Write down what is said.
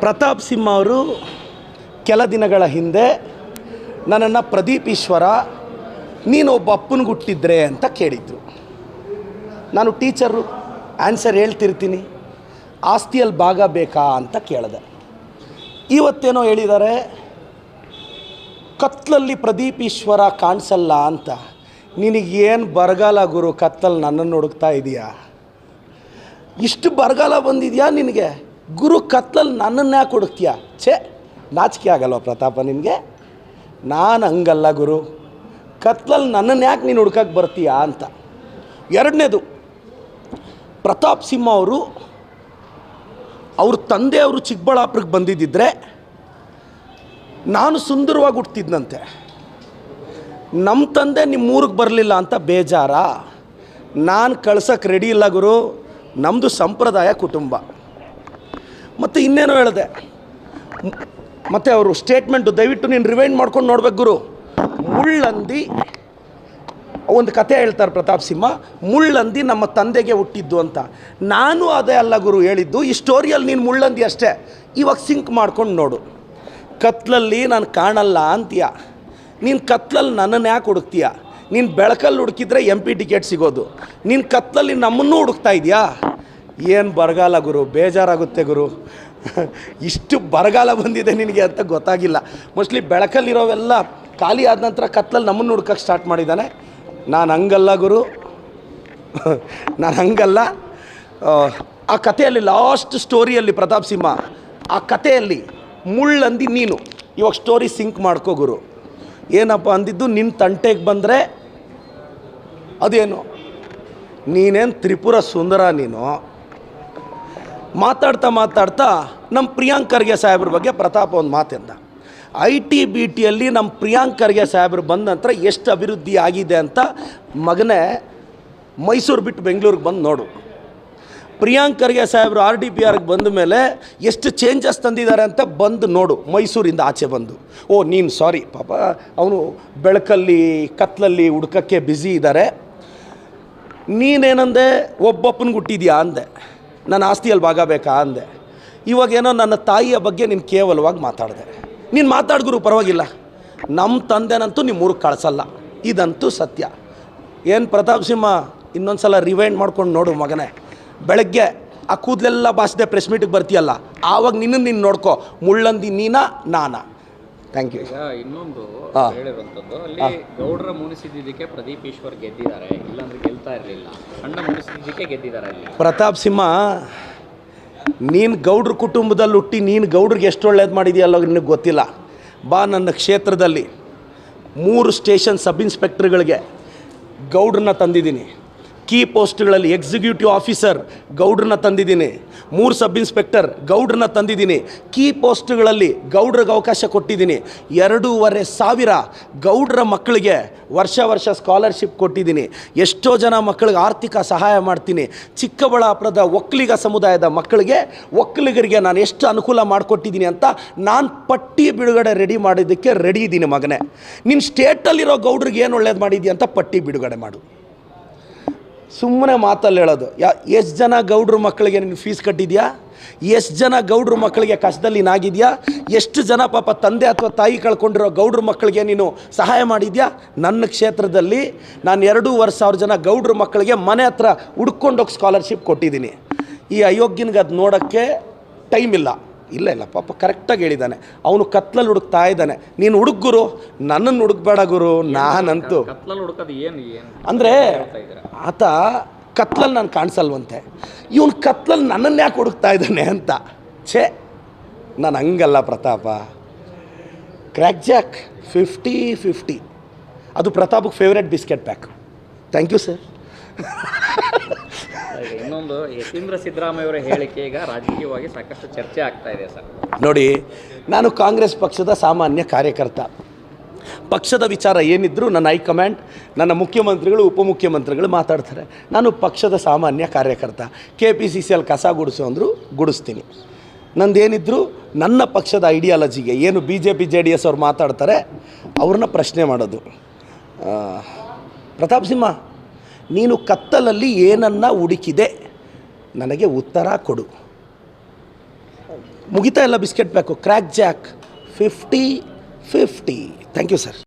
ಪ್ರತಾಪ್ ಸಿಂಹ ಅವರು ಕೆಲ ದಿನಗಳ ಹಿಂದೆ ನನ್ನನ್ನು ಪ್ರದೀಪ್ ಈಶ್ವರ, ನೀನು ಒಬ್ಬ ಅಪ್ಪನ ಹುಟ್ಟಿದ್ರೆ ಅಂತ ಕೇಳಿದ್ರು. ನಾನು ಟೀಚರು, ಆನ್ಸರ್ ಹೇಳ್ತಿರ್ತೀನಿ, ಆಸ್ತಿಯಲ್ಲಿ ಭಾಗ ಬೇಕಾ ಅಂತ ಕೇಳಿದೆ. ಇವತ್ತೇನೋ ಹೇಳಿದ್ದಾರೆ, ಕತ್ಲಲ್ಲಿ ಪ್ರದೀಪ್ ಈಶ್ವರ ಕಾಣಿಸಲ್ಲ ಅಂತ ನಿನಗೇನು ಬರಗಾಲ ಗುರು ಕತ್ತಲ್ಲಿ ನನ್ನನ್ನು ಹುಡುಕ್ತಾ ಇದೆಯಾ? ಇಷ್ಟು ಬರಗಾಲ ಬಂದಿದೆಯಾ ನಿನಗೆ? ಗುರು ಕತ್ಲಲ್ಲಿ ನನ್ನನ್ನು ಯಾಕೆ ಹುಡುಕ್ತೀಯ? ಛೇ, ನಾಚಿಕೆ ಆಗಲ್ವ ಪ್ರತಾಪ ನಿನಗೆ? ನಾನು ಹಂಗಲ್ಲ ಗುರು. ಕತ್ಲಲ್ಲಿ ನನ್ನನ್ನು ಯಾಕೆ ನೀನು ಹುಡ್ಕಕ್ಕೆ ಬರ್ತೀಯಾ ಅಂತ. ಎರಡನೇದು, ಪ್ರತಾಪ್ ಸಿಂಹ ಅವರು ಅವ್ರ ತಂದೆಯವರು ಚಿಕ್ಕಬಳ್ಳಾಪುರಕ್ಕೆ ಬಂದಿದ್ದಿದ್ರೆ ನಾನು ಸುಂದರವಾಗಿ ಹುಟ್ಟಿದ್ನಂತೆ ನಮ್ಮ ತಂದೆ ನಿಮ್ಮ ಊರಿಗೆ ಬರಲಿಲ್ಲ ಅಂತ ಬೇಜಾರ? ನಾನು ಕಳ್ಸೋಕ್ಕೆ ರೆಡಿ ಇಲ್ಲ ಗುರು. ನಮ್ಮದು ಸಂಪ್ರದಾಯ ಕುಟುಂಬ. ಮತ್ತು ಇನ್ನೇನೋ ಹೇಳಿದೆ. ಮತ್ತು ಅವರು ಸ್ಟೇಟ್ಮೆಂಟು ದಯವಿಟ್ಟು ನೀನು ರಿವೈಂಡ್ ಮಾಡ್ಕೊಂಡು ನೋಡ್ಬೇಕು ಗುರು. ಮುಳ್ಳಂದಿ, ಒಂದು ಕತೆ ಹೇಳ್ತಾರೆ ಪ್ರತಾಪ್ ಸಿಂಹ, ಮುಳ್ಳಂದಿ ನಮ್ಮ ತಂದೆಗೆ ಹುಟ್ಟಿದ್ದು ಅಂತ. ನಾನು ಅದೇ ಅಲ್ಲ ಗುರು ಹೇಳಿದ್ದು, ಈ ಸ್ಟೋರಿಯಲ್ಲಿ ನೀನು ಮುಳ್ಳಂದಿ ಅಷ್ಟೇ. ಇವಾಗ ಸಿಂಕ್ ಮಾಡ್ಕೊಂಡು ನೋಡು. ಕತ್ಲಲ್ಲಿ ನಾನು ಕಾಣಲ್ಲ ಅಂತೀಯ. ನೀನು ಕತ್ಲಲ್ಲಿ ನನ್ನನ್ನು ಯಾಕೆ ಹುಡುಕ್ತೀಯ? ನೀನು ಬೆಳಕಲ್ಲಿ ಹುಡುಕಿದ್ರೆ ಎಂ ಪಿ ಟಿಕೆಟ್ ಸಿಗೋದು. ನೀನು ಕತ್ಲಲ್ಲಿ ನಮ್ಮನ್ನು ಹುಡುಕ್ತಾ ಇದೆಯಾ? ಏನು ಬರಗಾಲ ಗುರು? ಬೇಜಾರಾಗುತ್ತೆ ಗುರು. ಇಷ್ಟು ಬರಗಾಲ ಬಂದಿದೆ ನಿನಗೆ ಅಂತ ಗೊತ್ತಾಗಿಲ್ಲ. ಮೋಸ್ಟ್ಲಿ ಬೆಳಕಲ್ಲಿರೋವೆಲ್ಲ ಖಾಲಿ ಆದ ನಂತರ ಕತ್ಲಲ್ಲಿ ನಮ್ಮನ್ನು ಹುಡ್ಕಕ್ಕೆ ಸ್ಟಾರ್ಟ್ ಮಾಡಿದ್ದಾನೆ. ನಾನು ಹಂಗಲ್ಲ ಗುರು. ನಾನು ಹಂಗಲ್ಲ. ಆ, ಆ ಕಥೆಯಲ್ಲಿ ಲಾಸ್ಟ್ ಸ್ಟೋರಿಯಲ್ಲಿ ಪ್ರತಾಪ್ ಸಿಂಹ ಆ ಕಥೆಯಲ್ಲಿ ಮುಳ್ಳಂದಿ ನೀನು. ಇವಾಗ ಸ್ಟೋರಿ ಸಿಂಕ್ ಮಾಡ್ಕೋ ಗುರು. ಏನಪ್ಪ ಅಂದಿದ್ದು? ನಿನ್ನ ತಂಟೆಗೆ ಬಂದರೆ ಅದೇನು? ನೀನೇನು ತ್ರಿಪುರ ಸುಂದರ ನೀನು? ಮಾತಾಡ್ತಾ ಮಾತಾಡ್ತಾ ನಮ್ಮ ಪ್ರಿಯಾಂಕ್ ಖರ್ಗೆ ಸಾಹೇಬ್ರ ಬಗ್ಗೆ ಪ್ರತಾಪ ಒಂದು ಮಾತೆಂದ ಐ ಟಿ ಬಿ ಟಿಯಲ್ಲಿ ನಮ್ಮ ಪ್ರಿಯಾಂಕ್ ಖರ್ಗೆ ಸಾಹೇಬ್ರು ಬಂದ ನಂತರ ಎಷ್ಟು ಅಭಿವೃದ್ಧಿ ಆಗಿದೆ ಅಂತ ಮಗನೇ ಮೈಸೂರು ಬಿಟ್ಟು ಬೆಂಗಳೂರಿಗೆ ಬಂದು ನೋಡು. ಪ್ರಿಯಾಂಕ್ ಖರ್ಗೆ ಸಾಹೇಬರು ಆರ್ ಡಿ ಪಿ ಆರ್ಗೆ ಬಂದ ಮೇಲೆ ಎಷ್ಟು ಚೇಂಜಸ್ ತಂದಿದ್ದಾರೆ ಅಂತ ಬಂದು ನೋಡು. ಮೈಸೂರಿಂದ ಆಚೆ ಬಂದು. ಓ, ನೀನು ಸಾರಿ ಪಾಪ. ಅವನು ಬೆಳಕಲ್ಲಿ, ಕತ್ಲಲ್ಲಿ, ಹುಡ್ಕಕ್ಕೆ ಬ್ಯುಸಿ ಇದ್ದಾರೆ ನೀನೇನಂದೆ? ಒಬ್ಬಪ್ಪನಿಗೆ ಹುಟ್ಟಿದ್ಯಾ ಅಂದೆ. ನನ್ನ ಆಸ್ತಿಯಲ್ಲಿ ಭಾಗ ಬೇಕಾ ಅಂದೆ. ಇವಾಗೇನೋ ನನ್ನ ತಾಯಿಯ ಬಗ್ಗೆ ನೀನು ಕೇವಲವಾಗಿ ಮಾತಾಡಿದೆ. ನೀನು ಮಾತಾಡ್ಗುರು ಪರವಾಗಿಲ್ಲ. ನಮ್ಮ ತಂದೆನಂತೂ ನಿಮ್ಮ ಊರಿಗೆ ಕಳಿಸಲ್ಲ. ಇದಂತೂ ಸತ್ಯ. ಏನು ಪ್ರತಾಪ್ ಸಿಂಹ ಇನ್ನೊಂದು ಸಲ ರಿವೈಂಡ್ ಮಾಡ್ಕೊಂಡು ನೋಡು ಮಗನೇ. ಬೆಳಗ್ಗೆ ಆ ಕೂದಲೆಲ್ಲ ಬಾಸಿದೆ ಪ್ರೆಸ್ ಮೀಟಿಗೆ ಬರ್ತೀಯಲ್ಲ, ಆವಾಗ ನಿನ್ನ ನೀನು ನೋಡ್ಕೊ. ಮುಳ್ಳಂದಿ ನೀನಾ, ನಾನಾ. ಥ್ಯಾಂಕ್ ಯು ಈಗ ಇನ್ನೊಂದು ಹಾ. ಹೇಳಿರುವಂಥದ್ದು ಅಲ್ಲಿ ಗೌಡ್ರ ಮುನಿಸಿದ್ದಕ್ಕೆ ಪ್ರದೀಪ್ ಈಶ್ವರ್ ಗೆದ್ದಿದ್ದಾರೆ ಇಲ್ಲಾಂದ್ರೆ ಗೆಲ್ತಾ ಇರಲಿಲ್ಲ. ಸಣ್ಣ ಮುನಿಸಿದ್ದಕ್ಕೆ ಗೆದ್ದಿದ್ದಾರೆ ಅಲ್ಲಿ. ಪ್ರತಾಪ್ ಸಿಂಹ ನೀನು ಗೌಡ್ರ ಕುಟುಂಬದಲ್ಲಿ ಹುಟ್ಟಿ ನೀನು ಗೌಡ್ರಿಗೆ ಎಷ್ಟು ಒಳ್ಳೇದು ಮಾಡಿದೆಯಲ್ಲ ನಿನಗೆ ಗೊತ್ತಿಲ್ಲ. ಬಾ ನನ್ನ ಕ್ಷೇತ್ರದಲ್ಲಿ ಮೂರು ಸ್ಟೇಷನ್ ಸಬ್ ಇನ್ಸ್ಪೆಕ್ಟ್ರ್ಗಳಿಗೆ ಗೌಡ್ರನ್ನ ತಂದಿದ್ದೀನಿ. ಕೀ ಪೋಸ್ಟ್ಗಳಲ್ಲಿ ಎಕ್ಸಿಕ್ಯೂಟಿವ್ ಆಫೀಸರ್ ಗೌಡ್ರನ್ನ ತಂದಿದ್ದೀನಿ. ಮೂರು ಸಬ್ ಇನ್ಸ್ಪೆಕ್ಟರ್ ಗೌಡ್ರನ್ನ ತಂದಿದ್ದೀನಿ. ಕೀ ಪೋಸ್ಟ್ಗಳಲ್ಲಿ ಗೌಡ್ರಿಗೆ ಅವಕಾಶ ಕೊಟ್ಟಿದ್ದೀನಿ. ಎರಡೂವರೆ ಸಾವಿರ ಗೌಡ್ರ ಮಕ್ಕಳಿಗೆ ವರ್ಷ ವರ್ಷ ಸ್ಕಾಲರ್ಶಿಪ್ ಕೊಟ್ಟಿದ್ದೀನಿ. ಎಷ್ಟೋ ಜನ ಮಕ್ಕಳಿಗೆ ಆರ್ಥಿಕ ಸಹಾಯ ಮಾಡ್ತೀನಿ. ಚಿಕ್ಕಬಳ್ಳಾಪುರದ ಒಕ್ಕಲಿಗ ಸಮುದಾಯದ ಮಕ್ಕಳಿಗೆ ಒಕ್ಕಲಿಗರಿಗೆ ನಾನು ಎಷ್ಟು ಅನುಕೂಲ ಮಾಡಿಕೊಟ್ಟಿದ್ದೀನಿ ಅಂತ ನಾನು ಪಟ್ಟಿ ಬಿಡುಗಡೆ ರೆಡಿ ಮಾಡಿದ್ದಕ್ಕೆ ರೆಡಿ ಇದ್ದೀನಿ ಮಗನೇ. ನಿನ್ನ ಸ್ಟೇಟಲ್ಲಿರೋ ಗೌಡ್ರಿಗೆ ಏನು ಒಳ್ಳೇದು ಮಾಡಿದ್ದೀಯ ಅಂತ ಪಟ್ಟಿ ಬಿಡುಗಡೆ ಮಾಡು. ಸುಮ್ಮನೆ ಮಾತಲ್ಲಿ ಹೇಳೋದು. ಯಾ, ಎಷ್ಟು ಜನ ಗೌಡ್ರ ಮಕ್ಕಳಿಗೆ ನೀನು ಫೀಸ್ ಕಟ್ಟಿದ್ಯಾ? ಎಷ್ಟು ಜನ ಗೌಡ್ರ ಮಕ್ಕಳಿಗೆ ಕಷ್ಟದಲ್ಲಿ ನಾಗಿದ್ಯಾ? ಎಷ್ಟು ಜನ ಪಾಪ ತಂದೆ ಅಥವಾ ತಾಯಿ ಕಳ್ಕೊಂಡಿರೋ ಗೌಡ್ರ ಮಕ್ಕಳಿಗೆ ನೀನು ಸಹಾಯ ಮಾಡಿದ್ಯಾ? ನನ್ನ ಕ್ಷೇತ್ರದಲ್ಲಿ ನಾನು ಎರಡೂವರೆ ಸಾವಿರ ಜನ ಗೌಡ್ರ ಮಕ್ಕಳಿಗೆ ಮನೆ ಹತ್ರ ಹುಡ್ಕೊಂಡೋಗಿ ಸ್ಕಾಲರ್ಶಿಪ್ ಕೊಟ್ಟಿದ್ದೀನಿ. ಈ ಅಯೋಗ್ಯನಿಗೆ ಅದು ನೋಡೋಕ್ಕೆ ಟೈಮ್ ಇಲ್ಲ. ಇಲ್ಲ ಇಲ್ಲ ಪಾಪ ಕರೆಕ್ಟಾಗಿ ಹೇಳಿದ್ದಾನೆ. ಅವನು ಕತ್ಲಲ್ಲಿ ಹುಡುಕ್ತಾ ಇದ್ದಾನೆ. ನೀನು ಹುಡುಗ್ಗುರು ನನ್ನನ್ನು ಹುಡುಕ್ಬೇಡ ಗುರು ನಾನಂತೂ. ಕತ್ಲಲ್ಲಿ ಹುಡುಕೋದು ಏನು ಅಂದರೆ ಆತ ಕತ್ಲಲ್ಲಿ ನಾನು ಕಾಣಿಸಲ್ವಂತೆ. ಇವನು ಕತ್ಲಲ್ಲಿ ನನ್ನನ್ನು ಯಾಕೆ ಹುಡುಕ್ತಾ ಇದ್ದಾನೆ ಅಂತ? ಛೇ ನಾನು ಹಂಗಲ್ಲ ಪ್ರತಾಪ. ಕ್ರ್ಯಾಕ್ ಜಾಕ್ ಫಿಫ್ಟಿ ಫಿಫ್ಟಿ ಅದು ಪ್ರತಾಪಕ್ಕೆ favourite biscuit pack thank you sir ಇನ್ನೊಂದು ಯತೀಂದ್ರ ಸಿದ್ದರಾಮಯ್ಯವರ ಹೇಳಿಕೆ ಈಗ ರಾಜಕೀಯವಾಗಿ ಸಾಕಷ್ಟು ಚರ್ಚೆ ಆಗ್ತಾ ಇದೆ ಸರ್. ನೋಡಿ, ನಾನು ಕಾಂಗ್ರೆಸ್ ಪಕ್ಷದ ಸಾಮಾನ್ಯ ಕಾರ್ಯಕರ್ತ. ಪಕ್ಷದ ವಿಚಾರ ಏನಿದ್ರೂ ನನ್ನ ಹೈಕಮಾಂಡ್ ನನ್ನ ಮುಖ್ಯಮಂತ್ರಿಗಳು, ಉಪಮುಖ್ಯಮಂತ್ರಿಗಳು ಮಾತಾಡ್ತಾರೆ. ನಾನು ಪಕ್ಷದ ಸಾಮಾನ್ಯ ಕಾರ್ಯಕರ್ತ. ಕೆ ಪಿ ಸಿ ಸಿಯಲ್ಲಿ ಕಸ ಗುಡಿಸು ಅಂದರೂ ಗುಡಿಸ್ತೀನಿ. ನಂದೇನಿದ್ರು ನನ್ನ ಪಕ್ಷದ ಐಡಿಯಾಲಜಿಗೆ ಏನು B J P J D S ಅವ್ರು ಮಾತಾಡ್ತಾರೆ, ಅವ್ರನ್ನ ಪ್ರಶ್ನೆ ಮಾಡೋದು. ಪ್ರತಾಪ್ ಸಿಂಹ ನೀನು ಕತ್ತಲಲ್ಲಿ ಏನನ್ನ ಹುಡುಕಿದೆ, ನನಗೆ ಉತ್ತರ ಕೊಡು. ಮುಗಿತಾ ಇಲ್ಲ ಬಿಸ್ಕೆಟ್ ಬೇಕು Krackjack, fifty fifty. Thank you sir.